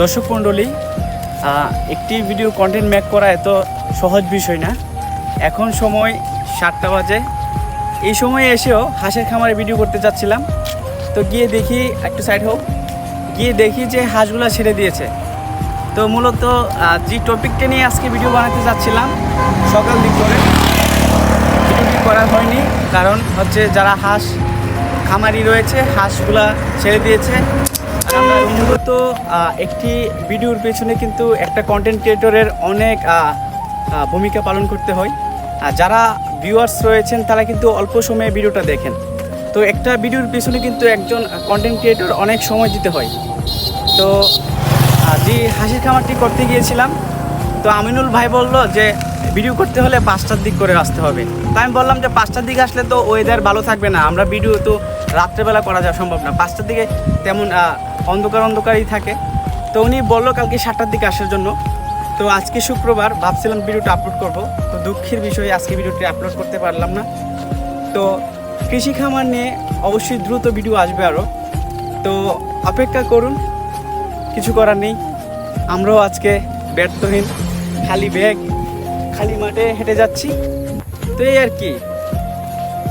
দর্শক মণ্ডলী একটি ভিডিও কন্টেন্ট মেক করা এত সহজ বিষয় না। এখন সময় সাতটা বাজে। এই সময়ে এসেও হাঁসের খামারে ভিডিও করতে চাচ্ছিলাম তো গিয়ে দেখি, একটু সাইড হোক, গিয়ে দেখি যে হাঁসগুলা ছেড়ে দিয়েছে। তো মূলত যে টপিকটা নিয়ে আজকে ভিডিও বানাতে যাচ্ছিলাম, সকাল দিক করে করা হয়নি। কারণ হচ্ছে যারা হাঁস খামারি রয়েছে, হাঁসগুলা ছেড়ে দিয়েছে। মূলত একটি ভিডিওর পেছনে কিন্তু একটা কন্টেন্ট ক্রিয়েটরের অনেক ভূমিকা পালন করতে হয়। আর যারা ভিউয়ার্স রয়েছেন, তারা কিন্তু অল্প সময়ে ভিডিওটা দেখেন। তো একটা ভিডিওর পেছনে কিন্তু একজন কন্টেন্ট ক্রিয়েটর অনেক সময় দিতে হয়। তো যে হাসির খামারটি করতে গিয়েছিলাম, তো আমিনুল ভাই বলল যে, ভিডিও করতে হলে পাঁচটার দিক করে আসতে হবে। তাই আমি বললাম যে, পাঁচটার দিকে আসলে তো ওয়েদার ভালো থাকবে না। আমরা ভিডিও তো রাত্রেবেলা করা যাওয়া সম্ভব না। পাঁচটার দিকে তেমন অন্ধকার অন্ধকারই থাকে। তো উনি বলল কালকে সাতটার দিকে আসার জন্য। তো আজকে শুক্রবার ভাবছিলাম ভিডিওটা আপলোড করব। তো দুঃখের বিষয়ে, আজকে ভিডিওটি আপলোড করতে পারলাম না। তো কৃষি খামার নিয়ে অবশ্যই দ্রুত ভিডিও আসবে আরও তো অপেক্ষা করুন, কিছু করার নেই। আমরাও আজকে ব্যর্থহীন, খালি ব্যাগ, খালি মাঠে হেঁটে যাচ্ছি। তো এই আর কি।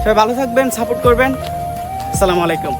সবাই ভালো থাকবেন সাপোর্ট করবেন। আসসালামু আলাইকুম।